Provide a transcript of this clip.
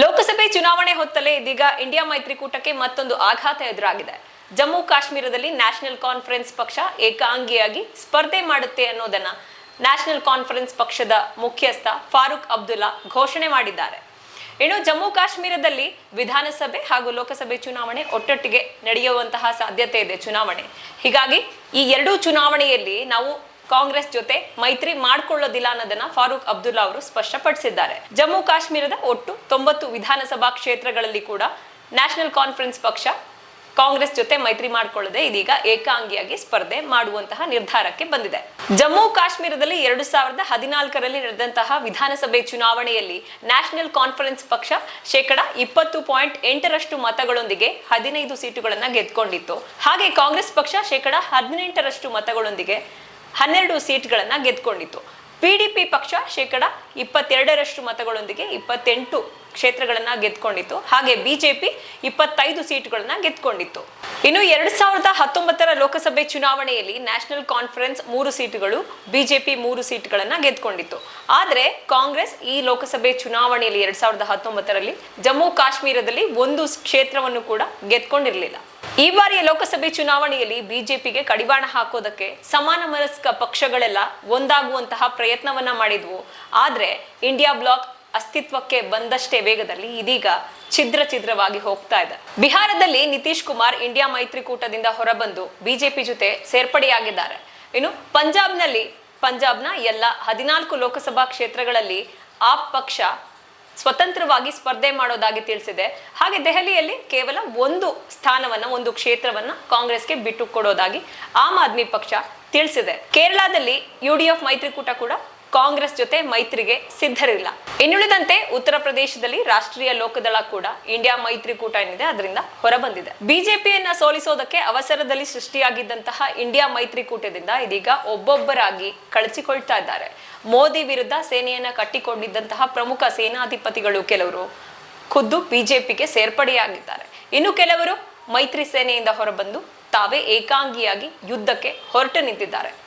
ಲೋಕಸಭೆ ಚುನಾವಣೆ ಹೊತ್ತಲೇ ಇದೀಗ ಇಂಡಿಯಾ ಮೈತ್ರಿಕೂಟಕ್ಕೆ ಮತ್ತೊಂದು ಆಘಾತ ಎದುರಾಗಿದೆ. ಜಮ್ಮು ಕಾಶ್ಮೀರದಲ್ಲಿ ನ್ಯಾಷನಲ್ ಕಾನ್ಫರೆನ್ಸ್ ಪಕ್ಷ ಏಕಾಂಗಿಯಾಗಿ ಸ್ಪರ್ಧೆ ಮಾಡುತ್ತೆ ಅನ್ನೋದನ್ನ ನ್ಯಾಷನಲ್ ಕಾನ್ಫರೆನ್ಸ್ ಪಕ್ಷದ ಮುಖ್ಯಸ್ಥ ಫಾರೂಕ್ ಅಬ್ದುಲ್ಲಾ ಘೋಷಣೆ ಮಾಡಿದ್ದಾರೆ. ಇನ್ನು ಜಮ್ಮು ಕಾಶ್ಮೀರದಲ್ಲಿ ವಿಧಾನಸಭೆ ಹಾಗೂ ಲೋಕಸಭೆ ಚುನಾವಣೆ ಒಟ್ಟೊಟ್ಟಿಗೆ ನಡೆಯುವಂತಹ ಸಾಧ್ಯತೆ ಇದೆ ಚುನಾವಣೆ. ಹೀಗಾಗಿ ಈ ಎರಡೂ ಚುನಾವಣೆಯಲ್ಲಿ ನಾವು ಕಾಂಗ್ರೆಸ್ ಜೊತೆ ಮೈತ್ರಿ ಮಾಡಿಕೊಳ್ಳೋದಿಲ್ಲ ಅನ್ನೋದನ್ನ ಫಾರೂಕ್ ಅಬ್ದುಲ್ಲಾ ಅವರು ಸ್ಪಷ್ಟಪಡಿಸಿದ್ದಾರೆ. ಜಮ್ಮು ಕಾಶ್ಮೀರದ ಒಟ್ಟು ತೊಂಬತ್ತು ವಿಧಾನಸಭಾ ಕ್ಷೇತ್ರಗಳಲ್ಲಿ ಕೂಡ ನ್ಯಾಷನಲ್ ಕಾನ್ಫರೆನ್ಸ್ ಪಕ್ಷ ಕಾಂಗ್ರೆಸ್ ಜೊತೆ ಮೈತ್ರಿ ಮಾಡಿಕೊಳ್ಳದೆ ಇದೀಗ ಏಕಾಂಗಿಯಾಗಿ ಸ್ಪರ್ಧೆ ಮಾಡುವಂತಹ ನಿರ್ಧಾರಕ್ಕೆ ಬಂದಿದೆ. ಜಮ್ಮು ಕಾಶ್ಮೀರದಲ್ಲಿ ಎರಡು ಸಾವಿರದ ಹದಿನಾಲ್ಕರಲ್ಲಿ ನಡೆದಂತಹ ವಿಧಾನಸಭೆ ಚುನಾವಣೆಯಲ್ಲಿ ನ್ಯಾಷನಲ್ ಕಾನ್ಫರೆನ್ಸ್ ಪಕ್ಷ ಶೇಕಡ ಇಪ್ಪತ್ತು ಪಾಯಿಂಟ್ ಎಂಟರಷ್ಟು ಮತಗಳೊಂದಿಗೆ ಹದಿನೈದು ಸೀಟುಗಳನ್ನ ಗೆದ್ಕೊಂಡಿತ್ತು. ಹಾಗೆ ಕಾಂಗ್ರೆಸ್ ಪಕ್ಷ ಶೇಕಡ ಹದಿನೆಂಟರಷ್ಟು ಮತಗಳೊಂದಿಗೆ ಹನ್ನೆರಡು ಸೀಟ್ಗಳನ್ನ ಗೆದ್ಕೊಂಡಿತ್ತು. ಪಿಡಿಪಿ ಪಕ್ಷ ಶೇಕಡ ಇಪ್ಪತ್ತೆರಡರಷ್ಟು ಮತಗಳೊಂದಿಗೆ ಇಪ್ಪತ್ತೆಂಟು ಕ್ಷೇತ್ರಗಳನ್ನ ಗೆದ್ಕೊಂಡಿತ್ತು. ಹಾಗೆ ಬಿಜೆಪಿ ಇಪ್ಪತ್ತೈದು ಸೀಟುಗಳನ್ನ ಗೆದ್ಕೊಂಡಿತ್ತು. ಇನ್ನು ಎರಡ್ ಸಾವಿರದ ಹತ್ತೊಂಬತ್ತರ ಲೋಕಸಭೆ ಚುನಾವಣೆಯಲ್ಲಿ ನ್ಯಾಷನಲ್ ಕಾನ್ಫರೆನ್ಸ್ ಮೂರು ಸೀಟುಗಳು, ಬಿಜೆಪಿ ಮೂರು ಸೀಟುಗಳನ್ನ ಗೆದ್ಕೊಂಡಿತ್ತು. ಆದ್ರೆ ಕಾಂಗ್ರೆಸ್ ಈ ಲೋಕಸಭೆ ಚುನಾವಣೆಯಲ್ಲಿ ಎರಡ್ ಸಾವಿರದ ಹತ್ತೊಂಬತ್ತರಲ್ಲಿ ಜಮ್ಮು ಕಾಶ್ಮೀರದಲ್ಲಿ ಒಂದು ಕ್ಷೇತ್ರವನ್ನು ಕೂಡ ಗೆದ್ಕೊಂಡಿರಲಿಲ್ಲ. ಈ ಬಾರಿಯ ಲೋಕಸಭೆ ಚುನಾವಣೆಯಲ್ಲಿ ಬಿಜೆಪಿಗೆ ಕಡಿವಾಣ ಹಾಕೋದಕ್ಕೆ ಸಮಾನ ಮನಸ್ಕ ಪಕ್ಷಗಳೆಲ್ಲ ಒಂದಾಗುವಂತಹ ಪ್ರಯತ್ನವನ್ನ ಮಾಡಿದ್ವು. ಆದ್ರೆ ಇಂಡಿಯಾ ಬ್ಲಾಕ್ ಅಸ್ತಿತ್ವಕ್ಕೆ ಬಂದಷ್ಟೇ ವೇಗದಲ್ಲಿ ಇದೀಗ ಛಿದ್ರ ಛಿದ್ರವಾಗಿ ಹೋಗ್ತಾ ಇದೆ. ಬಿಹಾರದಲ್ಲಿ ನಿತೀಶ್ ಕುಮಾರ್ ಇಂಡಿಯಾ ಮೈತ್ರಿಕೂಟದಿಂದ ಹೊರಬಂದು ಬಿಜೆಪಿ ಜೊತೆ ಸೇರ್ಪಡೆಯಾಗಿದ್ದಾರೆ. ಇನ್ನು ಪಂಜಾಬ್ನಲ್ಲಿ, ಪಂಜಾಬ್ನ ಎಲ್ಲ ಹದಿನಾಲ್ಕು ಲೋಕಸಭಾ ಕ್ಷೇತ್ರಗಳಲ್ಲಿ ಆಪ್ ಪಕ್ಷ ಸ್ವತಂತ್ರವಾಗಿ ಸ್ಪರ್ಧೆ ಮಾಡೋದಾಗಿ ತಿಳಿಸಿದೆ. ಹಾಗೆ ದೆಹಲಿಯಲ್ಲಿ ಕೇವಲ ಒಂದು ಸ್ಥಾನವನ್ನ, ಒಂದು ಕ್ಷೇತ್ರವನ್ನ ಕಾಂಗ್ರೆಸ್ಗೆ ಬಿಟ್ಟು ಕೊಡೋದಾಗಿ ಆಮ್ ಆದ್ಮಿ ಪಕ್ಷ ತಿಳಿಸಿದೆ. ಕೇರಳದಲ್ಲಿ ಯುಡಿಎಫ್ ಮೈತ್ರಿಕೂಟ ಕೂಡ ಕಾಂಗ್ರೆಸ್ ಜೊತೆ ಮೈತ್ರಿಗೆ ಸಿದ್ಧರಿಲ್ಲ. ಇನ್ನುಳಿದಂತೆ ಉತ್ತರ ಪ್ರದೇಶದಲ್ಲಿ ರಾಷ್ಟ್ರೀಯ ಲೋಕದಳ ಕೂಡ ಇಂಡಿಯಾ ಮೈತ್ರಿಕೂಟ ಏನಿದೆ ಅದರಿಂದ ಹೊರಬಂದಿದೆ. ಬಿಜೆಪಿಯನ್ನ ಸೋಲಿಸೋದಕ್ಕೆ ಅವಸರದಲ್ಲಿ ಸೃಷ್ಟಿಯಾಗಿದ್ದಂತಹ ಇಂಡಿಯಾ ಮೈತ್ರಿಕೂಟದಿಂದ ಇದೀಗ ಒಬ್ಬೊಬ್ಬರಾಗಿ ಕಳಚಿಕೊಳ್ತಾ ಇದ್ದಾರೆ. ಮೋದಿ ವಿರುದ್ಧ ಸೇನೆಯನ್ನ ಕಟ್ಟಿಕೊಂಡಿದ್ದಂತಹ ಪ್ರಮುಖ ಸೇನಾಧಿಪತಿಗಳು ಕೆಲವರು ಖುದ್ದು ಬಿಜೆಪಿಗೆ ಸೇರ್ಪಡೆಯಾಗಿದ್ದಾರೆ. ಇನ್ನು ಕೆಲವರು ಮೈತ್ರಿ ಸೇನೆಯಿಂದ ಹೊರಬಂದು ತಾವೇ ಏಕಾಂಗಿಯಾಗಿ ಯುದ್ಧಕ್ಕೆ ಹೊರಟು ನಿಂತಿದ್ದಾರೆ.